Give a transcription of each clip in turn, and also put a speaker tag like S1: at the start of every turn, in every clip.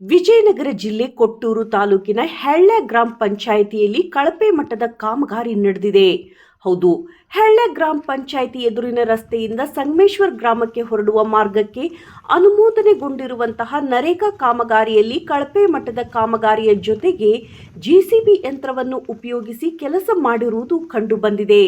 S1: ವಿಜಯನಗರ ಜಿಲ್ಲೆ ಕೊಟ್ಟೂರು ತಾಲೂಕಿನ ಹೆಳ್ಳೆ ಗ್ರಾಮ ಪಂಚಾಯಿತಿಯಲ್ಲಿ ಕಳಪೆ ಮಟ್ಟದ ಕಾಮಗಾರಿ ನಡೆದಿದೆ. ಹೌದು, ಹೆಳ್ಳೆ ಗ್ರಾಮ ಪಂಚಾಯಿತಿ ಎದುರಿನ ರಸ್ತೆಯಿಂದ ಸಂಗಮೇಶ್ವರ್ ಗ್ರಾಮಕ್ಕೆ ಹೊರಡುವ ಮಾರ್ಗಕ್ಕೆ ಅನುಮೋದನೆಗೊಂಡಿರುವಂತಹ ನರೇಗಾ ಕಾಮಗಾರಿಯಲ್ಲಿ ಕಳಪೆ ಮಟ್ಟದ ಕಾಮಗಾರಿಯ ಜೊತೆಗೆ ಜಿಸಿಬಿ ಯಂತ್ರವನ್ನು ಉಪಯೋಗಿಸಿ ಕೆಲಸ ಮಾಡಿರುವುದು ಕಂಡುಬಂದಿದೆ.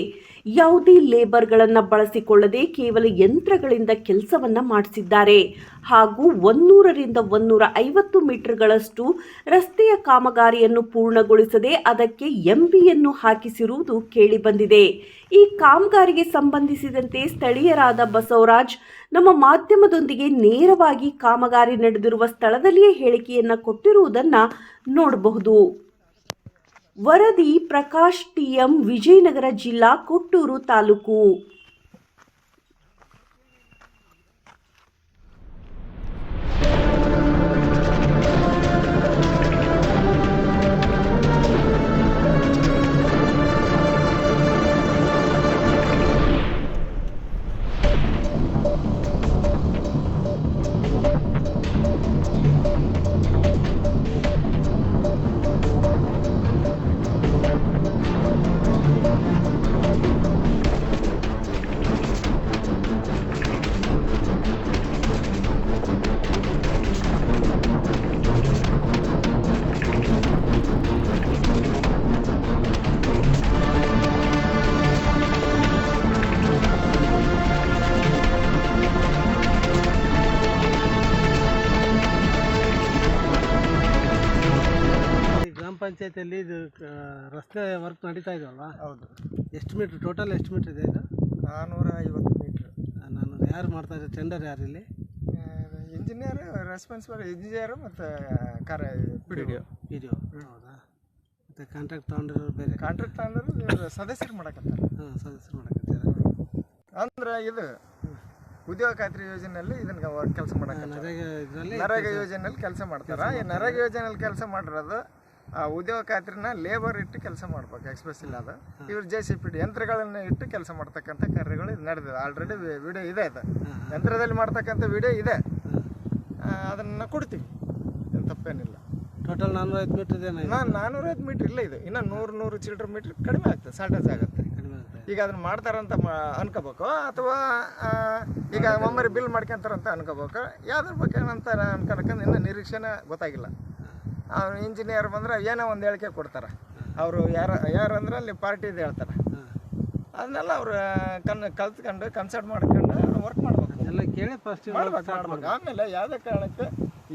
S1: ಯಾವುದೇ ಲೇಬರ್ಗಳನ್ನು ಬಳಸಿಕೊಳ್ಳದೆ ಕೇವಲ ಯಂತ್ರಗಳಿಂದ ಕೆಲಸವನ್ನ ಮಾಡಿಸಿದ್ದಾರೆ. ಹಾಗೂ ಒಂದೂರರಿಂದ ಒಂದೂರ ಐವತ್ತು ಮೀಟರ್ಗಳಷ್ಟು ರಸ್ತೆಯ ಕಾಮಗಾರಿಯನ್ನು ಪೂರ್ಣಗೊಳಿಸದೆ ಅದಕ್ಕೆ ಎಂಬಿಯನ್ನು ಹಾಕಿಸಿರುವುದು ಕೇಳಿಬಂದಿದೆ. ಈ ಕಾಮಗಾರಿಗೆ ಸಂಬಂಧಿಸಿದಂತೆ ಸ್ಥಳೀಯರಾದ ಬಸವರಾಜ್, ನಮ್ಮ ಮಾಧ್ಯಮದೊಂದಿಗೆ ನೇರವಾಗಿ ಕಾಮಗಾರಿ ನಡೆದಿರುವ ಸ್ಥಳದಲ್ಲಿಯೇ ಹೇಳಿಕೆಯನ್ನು ಕೊಟ್ಟಿರುವುದನ್ನ ನೋಡಬಹುದು. ವರದಿ ಪ್ರಕಾಶ್ ಟಿಎಂ ವಿಜಯನಗರ ಜಿಲ್ಲಾ ಕೊಟ್ಟೂರು ತಾಲೂಕು.
S2: ಪಂಚಾಯತಿಯಲ್ಲಿ ಇದು ರಸ್ತೆ ವರ್ಕ್ ನಡೀತಾ ಇದೆಯಲ್ವಾ?
S3: ಹೌದು.
S2: ಎಷ್ಟು ಮೀಟ್ರ್ ಟೋಟಲ್ ಎಷ್ಟು ಮೀಟ್ರ್ ಇದೆ ಇದು?
S3: ನಾನ್ನೂರ ಐವತ್ತು ಮೀಟ್ರ್
S2: ನಾನು ಯಾರು ಮಾಡ್ತಾ ಇದ್ದಾರೆ ಟೆಂಡರ್ ಯಾರು ಇಲ್ಲಿ?
S3: ಇಂಜಿನಿಯರ್ ರೆಸ್ಪಾನ್ಸಿಬಲ್ ಇಂಜಿನಿಯರ್ ಮತ್ತು ಕರೆ ಪಿ ಡಿ
S2: ಪಿ ಡಿ ಹೌದಾ? ಮತ್ತು ಕಾಂಟ್ರಾಕ್ಟ್ ತೊಗೊಂಡಿರೋರು ಬೇರೆ.
S3: ಕಾಂಟ್ರಾಕ್ಟ್ ಅಂದ್ರೆ ಸದಸ್ಯರು ಮಾಡಕತ್ತಾರೆ.
S2: ಹಾಂ ಸದಸ್ಯರು ಮಾಡಕತ್ತೀರ.
S3: ಅಂದ್ರೆ ಇದು ಉದ್ಯೋಗ ಖಾತ್ರಿ ಯೋಜನೆಯಲ್ಲಿ ಇದನ್ನ ಕೆಲಸ ಮಾಡಕತ್ತಾರೆ.
S2: ನರೇಗಾ ಇದರಲ್ಲಿ
S3: ನರೇಗಾ ಯೋಜನೆಯಲ್ಲಿ ಕೆಲಸ ಮಾಡ್ತಾರೆ. ಈ ನರೇಗಾ ಯೋಜನೆಯಲ್ಲಿ ಕೆಲಸ ಮಾಡಿರೋದು ಉದ್ಯೋಗ ಖಾತ್ರಿನ ಲೇಬರ್ ಇಟ್ಟು ಕೆಲಸ ಮಾಡ್ಬೇಕು ಎಕ್ಸ್ಪ್ರೆಸ್ ಇಲ್ಲ ಅದು ಇವ್ರು ಜೆ ಸಿ ಪಿ ಡಿ ಯಂತ್ರಗಳನ್ನ ಇಟ್ಟು ಕೆಲಸ ಮಾಡ್ತಕ್ಕಂಥ ಕಾರ್ಯಗಳು ಇದು ನಡೆದಿದೆ. ಆಲ್ರೆಡಿ ವಿಡಿಯೋ ಇದೆ ಅದು ಯಂತ್ರದಲ್ಲಿ ಮಾಡ್ತಕ್ಕಂಥ ವಿಡಿಯೋ ಇದೆ. ಅದನ್ನು ಕೊಡ್ತೀವಿ. ಏನು ತಪ್ಪೇನಿಲ್ಲ.
S2: ಟೋಟಲ್ ನಾನ್ನೂರೈವತ್ತು ಮೀಟ್ರ್ ಇದೆ
S3: ನಾನು ನಾನ್ನೂರೈವತ್ತು ಮೀಟ್ರ್ ಇಲ್ಲ ಇದು. ಇನ್ನು ನೂರು ನೂರು ಚಿಲ್ಡ್ರ ಮೀಟ್ರ್ ಕಡಿಮೆ ಆಗ್ತದೆ ಶಾರ್ಟೇಜ್ ಆಗುತ್ತೆ. ಈಗ ಅದನ್ನ ಮಾಡ್ತಾರಂತ ಅಂತ ಅನ್ಕೋಬೇಕು? ಅಥವಾ ಈಗ ಒಮ್ಮೆ ಬಿಲ್ ಮಾಡ್ಕೊಂತಾರಂತ ಅನ್ಕೋಬೇಕು? ಯಾವ್ದ್ರ ಬಗ್ಗೆ ಏನಂತ ಅನ್ಕೊಳಕಂದ್ರೆ ಇನ್ನೂ ನಿರೀಕ್ಷೆನೇ ಗೊತ್ತಾಗಿಲ್ಲ. ಅವ್ರು ಇಂಜಿನಿಯರ್ ಬಂದ್ರೆ ಏನೋ ಒಂದು ಹೇಳಿಕೆ ಕೊಡ್ತಾರೆ. ಅವರು ಯಾರು ಯಾರು ಅಂದ್ರೆ ಅಲ್ಲಿ ಪಾರ್ಟಿದು ಹೇಳ್ತಾರೆ. ಅದನ್ನೆಲ್ಲ ಅವರು ಕನ್ ಕಲ್ತ್ಕೊಂಡು ಕನ್ಸಲ್ಟ್ ಮಾಡ್ಕೊಂಡು ವರ್ಕ್ ಮಾಡ್ಬೇಕು.
S2: ಎಲ್ಲ ಕೇಳಿ ಫಸ್ಟ್
S3: ಮಾಡ್ಬೇಕು ಮಾಡ್ಬೇಕು. ಆಮೇಲೆ ಯಾವುದೇ ಕಾರಣಕ್ಕೆ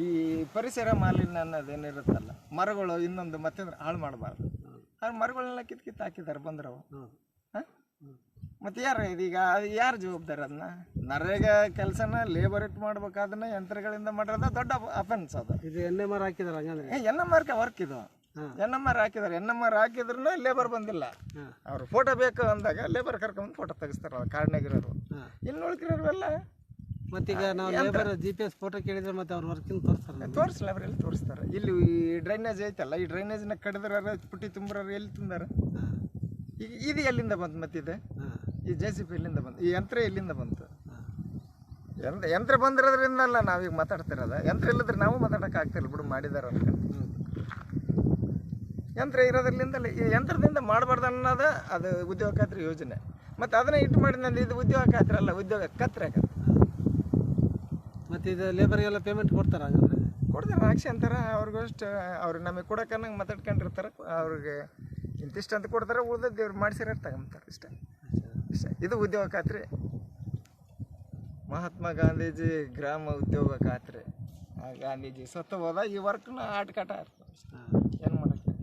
S3: ಈ ಪರಿಸರ ಮಾಲಿನ್ಯ ಅನ್ನೋದು ಏನಿರುತ್ತಲ್ಲ ಮರಗಳು ಇನ್ನೊಂದು ಮತ್ತೆ ಹಾಳು ಮಾಡಬಾರ್ದು. ಆ ಮರಗಳನ್ನೆಲ್ಲ ಕಿತ್ ಕಿತ್ತು ಹಾಕಿದ್ದಾರೆ ಬಂದ್ರವು ಮತ್ತೆ ಯಾರು ಇದೀಗ? ಅದು ಯಾರು ಜವಾಬ್ದಾರಿ ಅದನ್ನ ನರೇಗಾ ಕೆಲಸನ ಲೇಬರ್ ಇಟ್ಟು ಮಾಡ್ಬೇಕಾದನ್ನ ಯಂತ್ರಗಳಿಂದ ಮಾಡಿರೋದು ದೊಡ್ಡ ಅಫೆನ್ಸ್ ಅದು.
S2: ಇದು ಎನ್ ಎಂ ಆರ್ ಹಾಕಿದಾರೆ ಹಂಗಂದ್ರೆ?
S3: ಏ ಎನ್ ಎಂ ಆರ್ ವರ್ಕ್ ಇದು. ಎನ್ ಎಂ ಆರ್ ಹಾಕಿದಾರೆ. ಎನ್ ಎಂ ಆರ್ ಹಾಕಿದ್ರೂ ಲೇಬರ್ ಬಂದಿಲ್ಲ ಅವ್ರು ಫೋಟೋ ಬೇಕು ಅಂದಾಗ ಲೇಬರ್ ಕರ್ಕೊಂಡು ಫೋಟೋ ತೆಗಿಸ್ತಾರ ಕಾರ್ಡ್ನಾಗಿರೋರು
S2: ಇಲ್ಲಿ
S3: ಇನ್ನು ಉಳ್ಕಿರೋರೆಲ್ಲ
S2: ಮತ್ತೀಗ ನಾವು labour G P S photo ಕೇಳಿದ್ರೆ ಮತ್ತೆ ಅವ್ರು ವರ್ಕಿಂಗ್ ತೋರಿಸ್ತಾರೆ
S3: ತೋರಿಸಿ ಎಲ್ಲಿ ತೋರಿಸ್ತಾರೆ? ಇಲ್ಲಿ ಈ ಡ್ರೈನೇಜ್ ಐತಲ್ಲ ಈ ಡ್ರೈನೇಜ್ನ ಕಡಿದ್ರ ಪುಟ್ಟಿ ತುಂಬ್ರ ಎಲ್ಲಿ
S2: ತುಂಬಾರ
S3: ಈಗ ಇದು ಎಲ್ಲಿಂದ ಬಂತು ಮತ್ತಿದೆ ಈ ಜೆ ಸಿ ಪಿ ಇಲ್ಲಿಂದ ಬಂತು ಈ ಯಂತ್ರ ಎಲ್ಲಿಂದ ಬಂತು. ಯಂತ್ರ ಯಂತ್ರ ಬಂದಿರೋದ್ರಿಂದ ಅಲ್ಲ ನಾವೀಗ ಮಾತಾಡ್ತಿರೋದ. ಯಂತ್ರ ಇಲ್ಲದ್ರೆ ನಾವು ಮಾತಾಡಕ್ಕೆ ಆಗ್ತಿಲ್ಲ ಬಿಡು ಮಾಡಿದಾರ ಅನ್ಕೊಂಡು ಯಂತ್ರ ಇರೋದ್ರಲ್ಲಿಂದ ಈ ಯಂತ್ರದಿಂದ ಮಾಡಬಾರ್ದು ಅನ್ನೋದು ಅದು ಉದ್ಯೋಗ ಖಾತ್ರಿ ಯೋಜನೆ. ಮತ್ತು ಅದನ್ನ ಇಟ್ಟು ಮಾಡಿದ್ನಲ್ಲಿ ಇದು ಉದ್ಯೋಗ ಖಾತ್ರಿ ಅಲ್ಲ ಉದ್ಯೋಗ ಖಾತ್ರಿ ಆಗತ್ತೆ.
S2: ಮತ್ತು ಇದು ಲೇಬರ್ಗೆಲ್ಲ ಪೇಮೆಂಟ್ ಕೊಡ್ತಾರ ಹಂಗಂದ್ರೆ?
S3: ಕೊಡ್ತಾರೆ ಆಕ್ಷಿ ಅಂತಾರೆ. ಅವ್ರಿಗಷ್ಟು ಅವ್ರಿಗೆ ನಮಗೆ ಕೊಡಕ್ಕನ್ನಂಗೆ ಮಾತಾಡ್ಕೊಂಡಿರ್ತಾರೆ. ಅವ್ರಿಗೆ ಇಂತಿಷ್ಟು ಅಂತ ಕೊಡ್ತಾರೆ ಉಳ್ದದ್ದು ದೇವ್ರು ಮಾಡಿಸಿರೋ ತಗೊಂತಾರೆ ಇಷ್ಟೇ ಇದು ಉದ್ಯೋಗ ಖಾತ್ರಿ. ಮಹಾತ್ಮ ಗಾಂಧೀಜಿ ಗ್ರಾಮ ಉದ್ಯೋಗ ಖಾತ್ರಿ. ಆ ಗಾಂಧೀಜಿ ಸತ್ತು ಹೋದ ಈ ವರ್ಕ್ನ ಆಟಕಾಟ
S2: ಹಾಂ
S3: ಏನು ಮಾಡೋಕ್ಕೆ?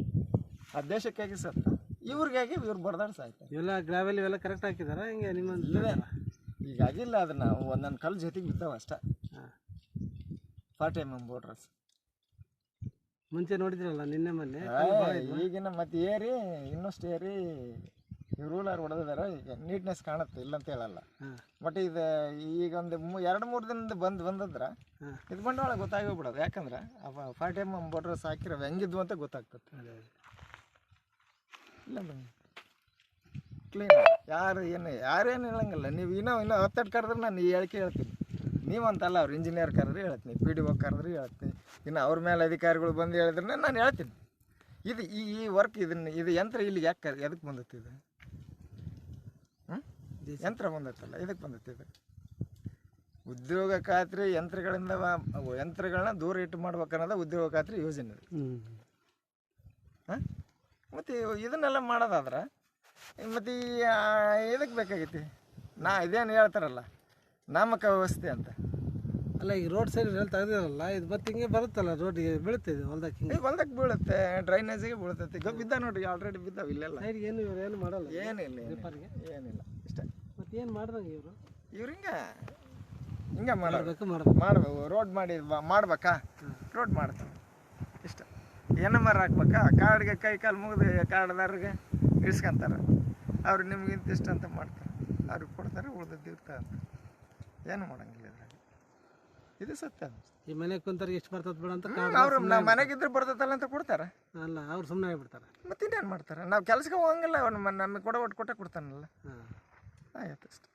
S3: ಆ ದೇಶಕ್ಕಾಗಿ ಸತ್ತ. ಇವ್ರಿಗಾಗಿ ಇವ್ರು ಬಡ್ದಾಡ್ ಸಾಯ್ತಾರೆ.
S2: ಇವೆಲ್ಲ ಗ್ರಾವೆಲ್ ಇವೆಲ್ಲ ಕರೆಕ್ಟ್ ಹಾಕಿದಾರ? ಹಿಂಗೆ ನಿಮ್ಮ
S3: ಇದೆ ಈಗ ಆಗಿಲ್ಲ ಅದನ್ನ ಒಂದೊಂದು ಕಲ್ಲು ಜೊತೆಗೆ ಬಿದ್ದಾವ ಅಷ್ಟೇ. ಫಾರ್ಟಿ ಎಂ ಎಂ ಬೋಡ್ರಸ್
S2: ಮುಂಚೆ ನೋಡಿದ್ರಲ್ಲ ನಿನ್ನೆ ಮೊನ್ನೆ?
S3: ಈಗಿನ ಮತ್ತೆ ಏರಿ ಇನ್ನಷ್ಟು ಏರಿ ರೂಲರ್ ಹೊಡೆದಿದ್ದಾರೆ ಈಗ ನೀಟ್ನೆಸ್ ಕಾಣುತ್ತೆ ಇಲ್ಲ ಅಂತ ಹೇಳಲ್ಲ ಬಟ್ ಇದು ಈಗ ಒಂದು ಮೂ ಎರಡು ಮೂರು ದಿನದ ಬಂದು ಬಂದಿದ್ರೆ ಇದು ಬಂಡವಾಳ ಗೊತ್ತಾಗೋಗ್ಬಿಡೋದು ಯಾಕಂದ್ರೆ ಫಾರ್ಟಿ ಎಂ ಎಂ ಸಾಕಿರೆ ಹಾಕಿರೋ ಹೆಂಗಿದ್ವು ಅಂತ ಗೊತ್ತಾಗ್ತದೆ. ಇಲ್ಲ ಕ್ಲೀನ್ ಯಾರು ಏನು ಯಾರೇನು ಹೇಳಂಗಿಲ್ಲ. ನೀವು ಇನ್ನೂ ಇನ್ನೂ ಹತ್ತಟ್ಟು ಕರೆದ್ರೆ ನಾನು ಈ ಹೇಳಿಕೆ ಹೇಳ್ತೀನಿ. ನೀವಂತಲ್ಲ ಅವ್ರು ಇಂಜಿನಿಯರ್ ಕರೆದ್ರೆ ಹೇಳ್ತೀನಿ ಪಿ ಡಿ ಒ ಕರೆದ್ರೆ ಹೇಳ್ತೀನಿ. ಇನ್ನು ಅವ್ರ ಮೇಲೆ ಅಧಿಕಾರಿಗಳು ಬಂದು ಹೇಳಿದ್ರೆ ನಾನು ಹೇಳ್ತೀನಿ. ಇದು ಈ ಈ ವರ್ಕ್ ಇದನ್ನು ಇದು ಯಂತ್ರ ಇಲ್ಲಿ ಯಾಕೆ ಎದಕ್ಕೆ ಬಂದತ್ತಿದೆ ಯಂತ್ರ ಬಂದೈತಲ್ಲ ಇದಕ್ಕೆ ಬಂದೈತಿ ಇದು ಉದ್ಯೋಗ ಖಾತ್ರಿ ಯಂತ್ರಗಳಿಂದ ಯಂತ್ರಗಳನ್ನ ದೂರ ಇಟ್ಟು ಮಾಡ್ಬೇಕನ್ನೋದು ಉದ್ಯೋಗ ಖಾತ್ರಿ ಯೋಜನೆ ಹಾಂ? ಮತ್ತು ಇದನ್ನೆಲ್ಲ ಮಾಡೋದಾದ್ರೆ ಮತ್ತು ಇದಕ್ಕೆ ಬೇಕಾಗೈತಿ. ನಾ ಇದೇನು ಹೇಳ್ತಾರಲ್ಲ ನಾಮಕ ವ್ಯವಸ್ಥೆ ಅಂತ.
S2: ಅಲ್ಲ ಈಗ ರೋಡ್ ಸೈಡ್ ಎಲ್ಲ ತೆಗೆದಿರಲ್ಲ ಇದು ಮತ್ತೆ ಹಿಂಗೆ ಬರುತ್ತಲ್ಲ ರೋಡಿಗೆ ಬೀಳುತ್ತೆ ಇದು ಹೊಲ್ದಕ್ಕೆ ಹಿಂಗೆ?
S3: ಹೊಲ್ದಾಗ ಹೊಲ್ದಕ್ಕೆ ಬೀಳುತ್ತೆ ಡ್ರೈನೇಜಿಗೆ ಬೀಳ್ತೈತಿ ಈಗ ಬಿದ್ದ ನೋಡ್ರಿ ಆಲ್ರೆಡಿ ಬಿದ್ದಾವ ಇಲ್ಲೆಲ್ಲ.
S2: ಏನು ಇವ್ರು ಏನು ಮಾಡಲ್ಲ?
S3: ಏನಿಲ್ಲ ಏನಿಲ್ಲ ಏನಿಲ್ಲ ಇಷ್ಟೇ.
S2: ಮತ್ತೆ ಏನು ಮಾಡ್ದಂಗೆ ಇವರು?
S3: ಇವ್ರು ಹಿಂಗೆ ಹಿಂಗೆ
S2: ಮಾಡಬೇಕು ಮಾಡಬೇಕು.
S3: ಮಾಡ್ಬೇಕು ರೋಡ್ ಮಾಡಿ ಮಾಡ್ಬೇಕಾ? ರೋಡ್ ಮಾಡ್ತಾರೆ ಇಷ್ಟ. ಏನು ಮರ ಆರ್ ಹಾಕ್ಬೇಕಾ? ಕಾರ್ಡ್ಗೆ ಕೈ ಕಾಲು ಮುಗಿದು ಕಾರ್ಡ್ದಾರಿಗೆ ಇಳಿಸ್ಕೊಂತಾರೆ. ಅವ್ರು ನಿಮ್ಗೆ ಇಂತಿಷ್ಟು ಅಂತ ಮಾಡ್ತಾರೆ. ಅವ್ರಿಗೆ ಕೊಡ್ತಾರೆ ಉಳ್ದದ್ದು ಇರ್ತಾರೆ ಅಂತ. ಏನು ಮಾಡಂಗಿಲ್ಲ ಇದು ಸತ್ಯ
S2: ಈ ಮನೆಗೆ ಕುಂತಾರೆ ಎಷ್ಟು ಬರ್ತದ ಬಿಡ ಅಂತ
S3: ಅವ್ರು ನಾವು ಮನೆಗಿದ್ರೆ ಬರ್ತೈತಲ್ಲ ಅಂತ ಕೊಡ್ತಾರೆ?
S2: ಅಲ್ಲ ಅವ್ರು ಸುಮ್ಮನೆ ಆಗಿಬಿಡ್ತಾರೆ.
S3: ಮತ್ತೆ ಇನ್ನೇನು ಮಾಡ್ತಾರೆ? ನಾವು ಕೆಲ್ಸಕ್ಕೆ ಹೋಗಂಗಿಲ್ಲ ಅವ್ನು ನಮಗೆ ಕೊಡ ಒಟ್ಟು ಕೊಟ್ಟೆ ಕೊಡ್ತಾನಲ್ಲ.
S2: ಹಾಂ.
S3: ಆಯ್ತು ಅಷ್ಟೆ.